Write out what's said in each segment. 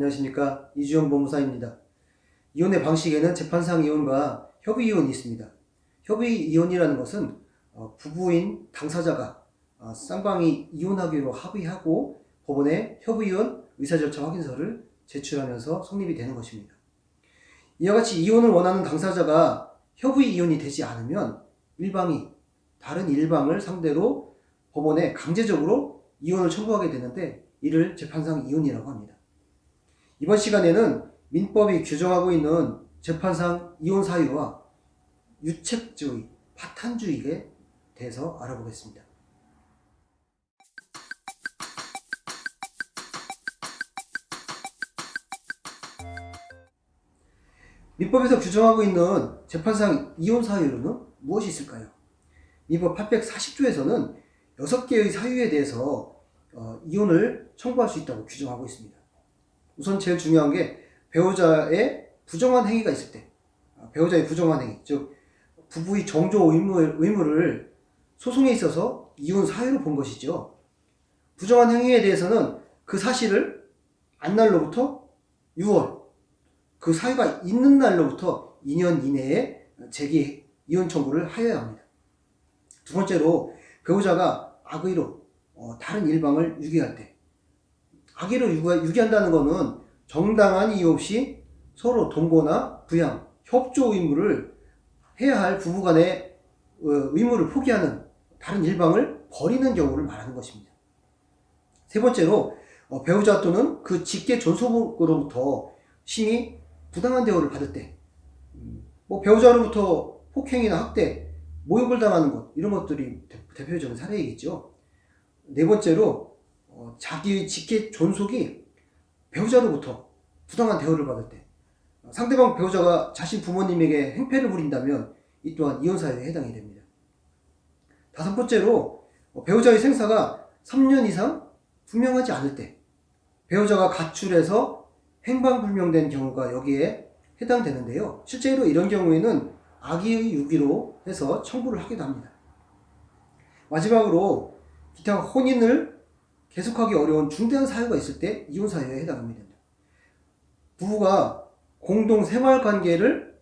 안녕하십니까 이주영 법무사입니다. 이혼의 방식에는 재판상 이혼과 협의 이혼이 있습니다. 협의 이혼이라는 것은 어, 부부인 당사자가 어, 쌍방이 이혼하기로 합의하고 법원에 협의 이혼 의사 절차 확인서를 제출하면서 성립이 되는 것입니다. 이와 같이 이혼을 원하는 당사자가 협의 이혼이 되지 않으면 일방이 다른 일방을 상대로 법원에 강제적으로 이혼을 청구하게 되는데 이를 재판상 이혼이라고 합니다. 이번 시간에는 민법이 규정하고 있는 재판상 이혼 사유와 유책주의, 파탄주의에 대해서 알아보겠습니다. 민법에서 규정하고 있는 재판상 이혼 사유로는 무엇이 있을까요? 민법 840조에서는 6개의 사유에 대해서 어, 이혼을 청구할 수 있다고 규정하고 있습니다. 우선 제일 중요한 게 배우자의 부정한 행위가 있을 때, 아, 배우자의 부정한 행위, 즉 부부의 정조 의무, 의무를 소송에 있어서 이혼 사유로 본 것이죠. 부정한 행위에 대해서는 그 사실을 안 날로부터 6월, 그 사유가 있는 날로부터 2년 이내에 제기 이혼 청구를 하여야 합니다. 두 번째로 배우자가 악의로 어, 다른 일방을 유기할 때 악의로 유기, 유기 한다는 것은 정당한 이유 없이 서로 동거나 부양, 협조 의무를 해야 할 부부간의 어, 의무를 포기하는 다른 일방을 버리는 경우를 말하는 것입니다. 세 번째로 어, 배우자 또는 그 직계 존속으로부터 심히 부당한 대우를 받을 때, 음, 뭐 배우자로부터 폭행이나 학대, 모욕을 당하는 것 이런 것들이 대- 대표적인 사례이겠죠. 네 번째로 어, 자기의 직계 존속이 배우자로부터 부당한 대우를 받을 때 어, 상대방 배우자가 자신 부모님에게 행패를 부린다면 이 또한 이혼 사유에 해당이 됩니다. 다섯 번째로 어, 배우자의 생사가 3년 이상 분명하지 않을 때 배우자가 가출해서 행방불명된 경우가 여기에 해당되는데요. 실제로 이런 경우에는 악의의 유기로 해서 청구를 하기도 합니다. 마지막으로 기타 혼인을 계속하기 어려운 중대한 사유가 있을 때 이혼 사유에 해당하게 됩니다. 부부가 공동 생활 관계를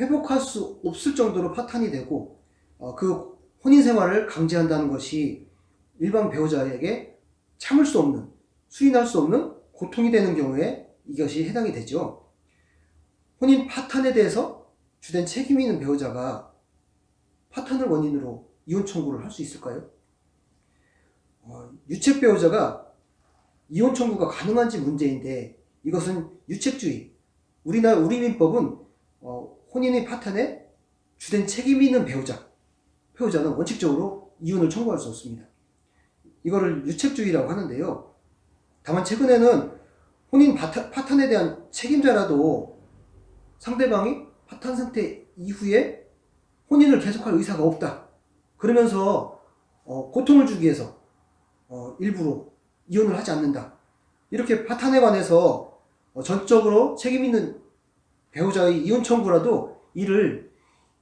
회복할 수 없을 정도로 파탄이 되고 어, 그 혼인 생활을 강제한다는 것이 일반 배우자에게 참을 수 없는 수인할 수 없는 고통이 되는 경우에 이것이 해당이 되죠. 혼인 파탄에 대해서 주된 책임이 있는 배우자가 파탄을 원인으로 이혼 청구를 할 수 있을까요? 어, 유책 배우자가 이혼 청구가 가능한지 문제인데 이것은 유책주의. 우리나라 우리 민법은 어, 혼인의 파탄에 주된 책임이 있는 배우자, 배우자는 원칙적으로 이혼을 청구할 수 없습니다. 이거를 유책주의라고 하는데요. 다만 최근에는 혼인 파탄, 파탄에 대한 책임자라도 상대방이 파탄 상태 이후에 혼인을 계속할 의사가 없다. 그러면서 어, 고통을 주기 위해서 어, 일부러 이혼을 하지 않는다. 이렇게 파탄에 관해서 어, 전적으로 책임 있는 배우자의 이혼 청구라도 이를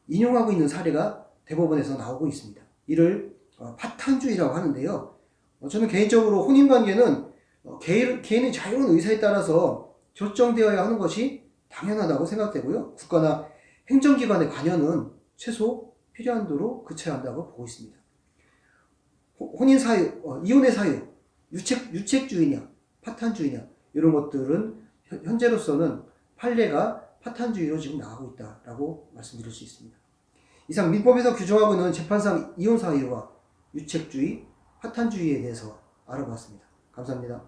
인용하고 있는 사례가 대법원에서 나오고 있습니다. 이를 어, 파탄주의라고 하는데요. 어, 저는 개인적으로 혼인 관계는 어, 개인, 개인의 자유로운 의사에 따라서 결정되어야 하는 것이 당연하다고 생각되고요. 국가나 행정기관의 관여는 최소 필요한 도로 그쳐야 한다고 보고 있습니다. 호- 혼인 사유, 어, 이혼의 사유, 유책, 유책주의냐, 파탄주의냐, 이런 것들은 현- 현재로서는 판례가 파탄주의로 지금 나가고 있다라고 말씀드릴 수 있습니다. 이상 민법에서 규정하고 있는 재판상 이혼 사유와 유책주의, 파탄주의에 대해서 알아봤습니다. 감사합니다.